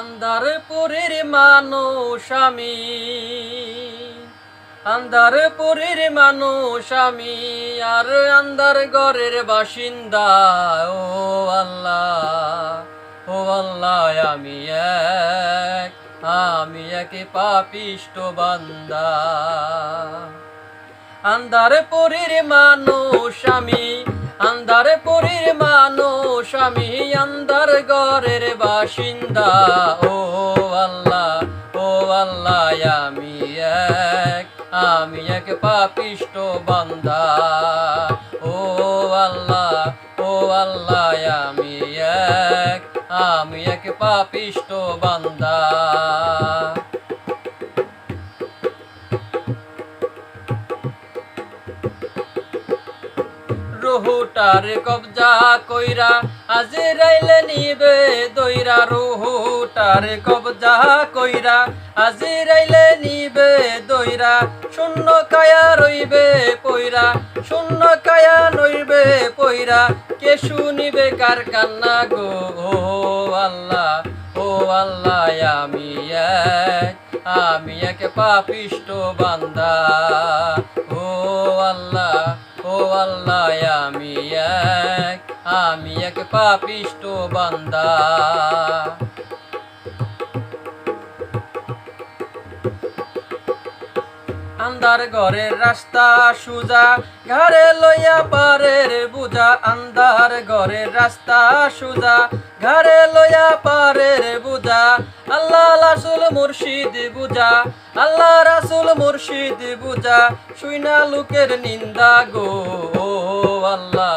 আন্দারপুরের মানুষ আমি। আন্দারপুরের মানুষ আমি, আর আন্দার ঘরের বাসিন্দা, ও আল্লাহ ও আল্লাহ, আমি এক আমি এক পাপিষ্ট বান্দা। আন্দারপুরের মানুষ আমি আন্দারপুরের মানুষ আমি বাসিন্দা, ও আল্লাহ ও আল্লাহ, আমি এক আমি এক পাপিষ্ট বান্দা। ও আল্লাহ ও আল্লাহ, আমি এক আমি এক পাপিষ্ট বান্দা। রুহুটার কবজা কইরা আজি রাইলে নিবে দইরা রুহুটার কবজা কইরা। আজি রাইলে নিবে দইরা শূন্য কায়া রইবে পইরা। শূন্য কায়া নইবে পইরা কে শুনিবে কার কান্না গো? ও আল্লাহ ও আল্লাহ, আমি এক আমি এক পাপিষ্ট বান্দা। ও আল্লাহ ও আল্লাহ, আমি এক। আমি এক পাপিষ্ট বান্দা। আন্দার ঘরের রাস্তা সুজা ঘরে লইয়া পারের বুজা আন্দার ঘরের রাস্তা সুজা ঘরে লইয়া পারের বুঝা। আল্লাহ রাসুল মুর্শিদ বুজা আল্লাহ রাসুল মুর্শিদ বুজা শুইনা লোকের নিন্দা গো, আল্লাহ।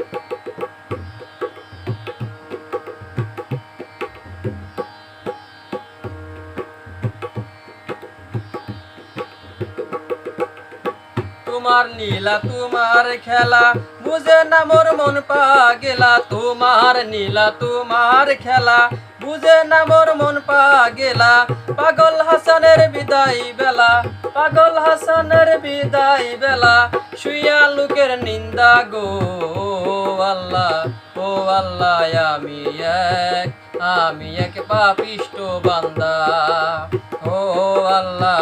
তোমার নীলা, তোমার খেলা। বুঝে না মোর মন পা গেলা তোমার নীলা, তোমার খেলা। বুঝে না মোর মন পা গেলা পাগল হাসানের বিদায় বেলা। পাগল হাসানের বিদায় বেলা, শুইয়া লোকের নিন্দা গো। আল্লাহ, ও আল্লাহ, আমি এক আমি এক পাপিষ্ট বান্দা। ও আল্লাহ